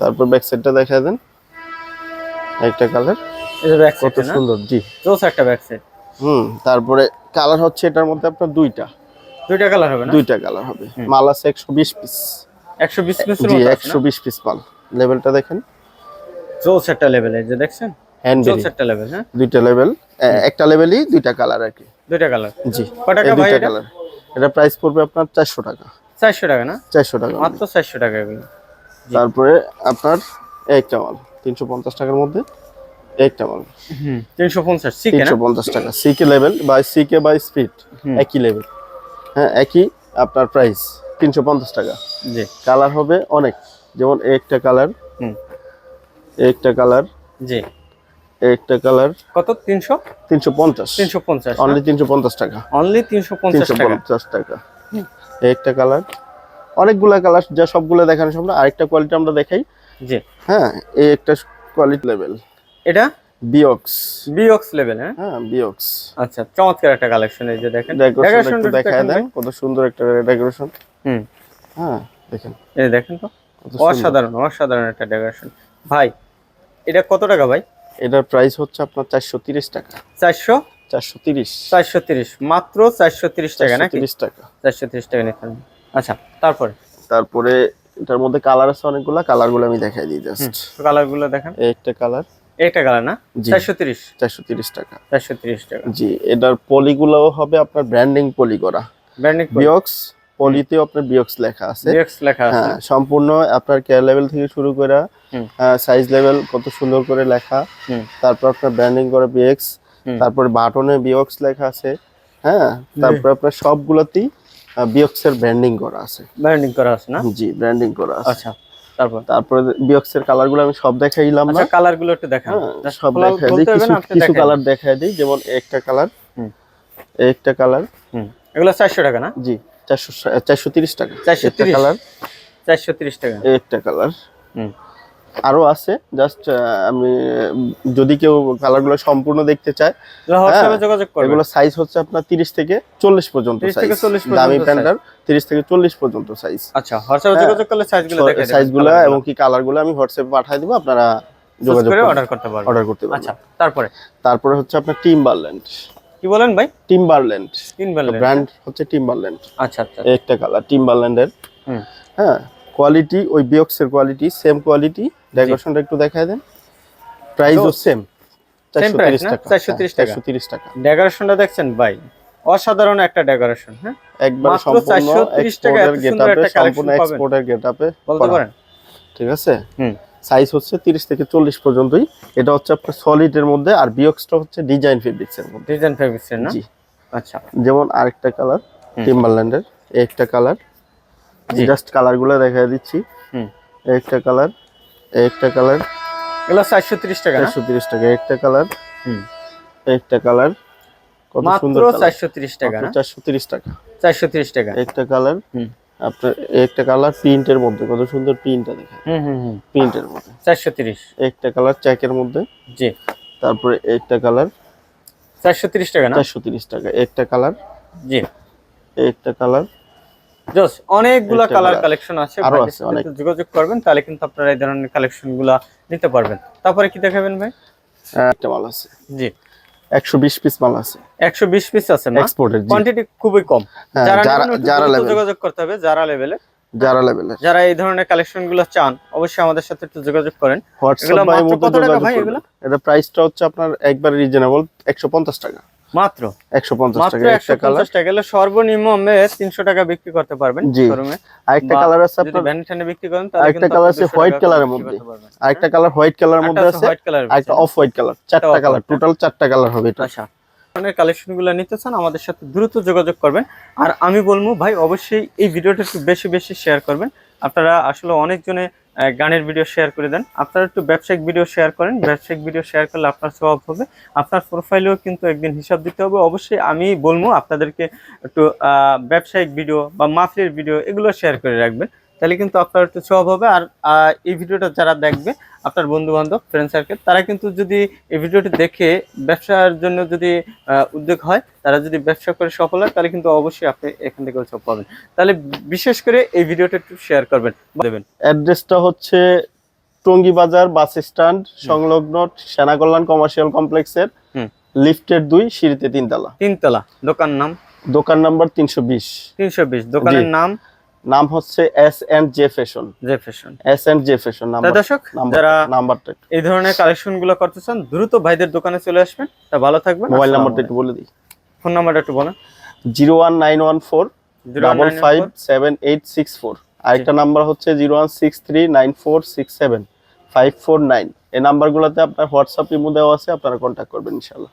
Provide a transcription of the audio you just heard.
তারপর ব্যাক সাইডটা দেখা দেন। একটা কালার এটা ব্যাক কত সুন্দর জি। জোস একটা ব্যাক সাইড হুম তারপরে কালার হচ্ছে এটার মধ্যে আপনার দুইটা। দুইটা কালার হবে না? দুইটা কালার হবে। মাল আছে একশো বিশ পিস 120 পিসের জি মতো আছে একশো বিশ পিস মাল। লেভেলটা দেখেন। জোস একটা লেভেল এই যে দেখছেন? হ্যান্ড জোস একটা লেভেল হ্যাঁ? দুইটা লেভেল একটা লেভেলই দুইটা কালার আর কি। দুইটা কালার জি টাকা ভাই এটা? কালার এটা প্রাইস পড়বে আপনার চারশো টাকা। 400 টাকা না? চারশো টাকা মাত্র 400 টাকা এগুলো। তারপরে আপনার একটা মাল তিনশো পঞ্চাশ টাকার মধ্যে একটা মাল হুম 350 সিকে না? তিনশো পঞ্চাশ টাকা সিকে লেভেল বা সিকে বা স্পিড একই লেভেল হ্যাঁ একই আপনার প্রাইস তিনশো পঞ্চাশ টাকা। জি। কালার হবে অনেক যেমন একটা কালার একটা কালার জি। একটা কালার কত? 300 তিনশো পঞ্চাশ। 350 অনলি তিনশো পঞ্চাশ টাকা। অনলি তিনশো পঞ্চাশ টাকা। একটা কালার অনেকগুলা কালার যা সবগুলো দেখানো সম্ভব আরেকটা কোয়ালিটি আমরা দেখাই। জি। হ্যাঁ এই একটা কোয়ালিটি লেভেল এটা? বিওক্স বিওক্স লেভেল হ্যাঁ? হ্যাঁ বিওক্স আচ্ছা চমৎকার একটা কালেকশন এই যে দেখেন। দেখায় দেন। কত সুন্দর একটা ডেকোরেশন হুম। হ্যাঁ দেখেন। এই দেখেন তো। অসাধারণ অসাধারণ একটা ডেকোরেশন ভাই এটা কত টাকা ভাই? এটার প্রাইস হচ্ছে আপনার চারশো তিরিশ টাকা। চারশো? চারশো তিরিশ। চারশো তিরিশ। মাত্র চারশো তিরিশ টাকা নাকি? তিরিশ টাকা। চারশো তিরিশ টাকা নিতে আচ্ছা তারপরে? তারপরে এটার মধ্যে কালার আছে অনেকগুলা কালারগুলো আমি দেখাই দিই জাস্ট কালারগুলো দেখেন। একটা কালার একটা কালার না? জি। চারশো তিরিশ। চারশো তিরিশ টাকা। চারশো তিরিশ টাকা। জি এটার পলিগুলো হবে আপনার ব্র্যান্ডিং পলি করা। ব্র্যান্ডিং বিওক্স পলিতেও আপনার বিওক্স লেখা আছে। ডিএক্স লেখা আছে। হ্যাঁ সম্পূর্ণ আপনার কেয়ার লেভেল থেকে শুরু করে। সাইজ লেভেল কত সুন্দর করে লেখা। তারপর আপনার ব্র্যান্ডিং করে বিএক্স হুম। তারপরে বাটনে বিয়ক্স লেখা আছে। হ্যাঁ তারপর আপনার সবগুলোতেই বিওক্স এর ব্র্যান্ডিং করা আছে। ব্র্যান্ডিং করা আছে না? জি ব্র্যান্ডিং করা আছে। আচ্ছা তারপর? তারপরে বিওক্স এর কালারগুলো আমি সব দেখাইলাম না। আচ্ছা কালারগুলো একটু দেখান। হ্যাঁ, সব দেখাই দিই। কিছু কালার দেখাই দিই যেমন একটা কালার হুম। একটা কালার হুম। এগুলো চারশো টাকা না? জি চারশো চারশো তিরিশ টাকা। 430 কালার চারশো তিরিশ টাকা। একটা কালার হুম। আরও আছে জাস্ট আমি যদি কেউ কালারগুলো সম্পূর্ণ দেখতে চায় হ্যাঁ, এগুলো সাইজ হচ্ছে আপনার তিরিশ থেকে চল্লিশ পর্যন্ত 30 সাইজ থেকে 40 পর্যন্ত দামি প্যান্টার তিরিশ থেকে চল্লিশ পর্যন্ত সাইজ আচ্ছা হোয়াটসঅ্যাপে হ্যাঁ। যোগাযোগ করলে সাইজগুলো সাইজগুলো এবং কি কালারগুলো আমি হোয়াটসঅ্যাপে পাঠিয়ে দিব আপনারা যোগাযোগ করে অর্ডার করতে পারবেন। অর্ডার করতে পারবেন। আচ্ছা তারপরে? তারপরে হচ্ছে আপনার টিম্বারল্যান্ড কি বলেন ভাই? টিম্বারল্যান্ড বেলা ব্র্যান্ড হচ্ছে টিম্বারল্যান্ড আচ্ছা আচ্ছা। একটা কালার টিম্বারল্যান্ডের হ্যাঁ কোয়ালিটি ওই বিয়ক্সের কোয়ালিটি সেম কোয়ালিটি ডেকোরেশনটা একটু দেখায় দেন। প্রাইসও সেম Same price না? 430 টাকা। চারশো তিরিশ টাকা। ডেকোরেশনটা দেখছেন? ভাই অসাধারণ একটা ডেকোরেশন হ্যাঁ? একবার সম্পূর্ণ 430 টাকা সুন্দর একটা সম্পূর্ণ এক্সপোর্টের গেটআপে বলতে পারেন? ঠিক আছে? হুম। সাইজ হচ্ছে 30 থেকে 40 পর্যন্তই। এটা হচ্ছে আপনার সলিড এর মধ্যে আর বিয়ক্সটা হচ্ছে ডিজাইন ফেব্রিক্স এর মধ্যে। ডিজাইন ফেব্রিক্স না? আচ্ছা। যেমন আরেকটা কালার। টিম্বারল্যান্ডের একটা কালার। জাস্ট কালারগুলো দেখা দিচ্ছি। হুম। একটা কালার একটা কালার এগুলো চারশো তিরিশ টাকা চারশো তিরিশ টাকা একটা কালার হুম। একটা কালার কত সুন্দর চারশো তিরিশ টাকা চারশো তিরিশ টাকা। চারশো তিরিশ টাকা। একটা কালার হুম। আপনার একটা কালার প্রিন্টের মধ্যে কত সুন্দর প্রিন্টটা দেখেন হুম হুম হুম। প্রিন্টের মধ্যে। চারশো তিরিশ। একটা কালার চেকের মধ্যে। জি। তারপরে একটা কালার চারশো তিরিশ টাকা না? চারশো তিরিশ টাকা। একটা কালার জি। একটা কালার জোস অনেকগুলা কালার কালেকশন আছে। যোগাযোগ করবেন তাহলে কিন্তু আপনারা এই ধরনের কালেকশনগুলা নিতে পারবেন। তারপরে কি দেখাবেন ভাই? একটা মাল আছে। জি। একশো বিশ পিস মাল আছে। একশো বিশ পিস আছে না? এক্সপোর্টের কোয়ান্টিটি খুবই কম। হ্যাঁ, যারা যারা-। যোগাযোগ করতে হবে যারা লেভেলে যারা এই ধরনের কালেকশনগুলো চান অবশ্যই আমাদের সাথে একটু যোগাযোগ করেন। হোয়াটসঅ্যাপ মধ্যে কত টাকা ভাই করবেন। এগুলো? এটা প্রাইসটা হচ্ছে আপনার একবার রিজনেবল একশো পঞ্চাশ টাকা। মাত্র? টাকা। একটা কালার টাকা। সর্বনিম্ন টাকা বিক্রি করতে পারবেন জি। শোরুমে। আরেকটা কালার আছে আপনার ভ্যান বিক্রি করেন তাহলে আরেকটা কালার আছে হোয়াইট কালারের মধ্যে। আরেকটা কালার হোয়াইট কালারের মধ্যে আছে আছে হোয়াইট কালার আরেকটা অফ হোয়াইট কালার চারটা কালার টোটাল চারটা কালার হবে এটা। আচ্ছা। ধরনেরগুলো নিতে চান আমাদের সাথে দ্রুত যোগাযোগ করবেন। আর আমি বলব ভাই অবশ্যই এই ভিডিওটা একটু বেশি বেশি শেয়ার করবেন। আপনারা আসলে অনেকজনে গানের ভিডিও শেয়ার করে দেন। আপনারা একটু ব্যবসায়িক ভিডিও শেয়ার করেন। ব্যবসায়িক ভিডিও শেয়ার করলে আপনার স্বভাব হবে। আপনার প্রোফাইলেও কিন্তু একদিন হিসাব দিতে হবে। অবশ্যই আমি বলব, আপনাদেরকে একটু ব্যবসায়িক ভিডিও বা মাফলির ভিডিও এগুলো শেয়ার করে রাখবেন। তাহলে কিন্তু আপনার একটু সব হবে। আর এই ভিডিওটা যারা দেখবে আপনার বন্ধু বান্ধব ফ্রেন্ড সার্কেল তারা কিন্তু যদি এই ভিডিওটি দেখে ব্যবসার জন্য যদি উদ্যোগ হয় তারা যদি ব্যবসা করে সফল হয় তাহলে কিন্তু অবশ্যই আপনি এখান থেকে সব পাবেন। তাহলে বিশেষ করে এই ভিডিওটা একটু শেয়ার করবেন দেবেন। অ্যাড্রেসটা হচ্ছে টঙ্গী বাজার বাস স্ট্যান্ড সংলগ্ন সেনা কল্যাণ কমার্শিয়াল কমপ্লেক্সের। লিফটের দুই সিঁড়িতে তিনতলা। তিনতলা দোকান নাম? দোকান নাম্বার তিনশো বিশ। তিনশো বিশ দোকানের নাম? নাম হচ্ছে S and J fashion J fashion S and J fashion number দর্শক যারা নাম্বারটা এই ধরনের কালেকশনগুলো করতে চান দ্রুত ভাইদের দোকানে চলে আসবেন। তা ভালো থাকবেন। মোবাইল নাম্বারটা একটু বলে দিই। ফোন নাম্বারটা একটু বলেন। Zero one nine one four double five seven eight six four আরেকটা নাম্বার হচ্ছে zero one six three nine four six seven five four nine এই নাম্বারগুলোতে আপনার হোয়াটসঅ্যাপ ইমো দেওয়া আছে আপনারা কন্ট্যাক্ট করবেন ইনশাল্লাহ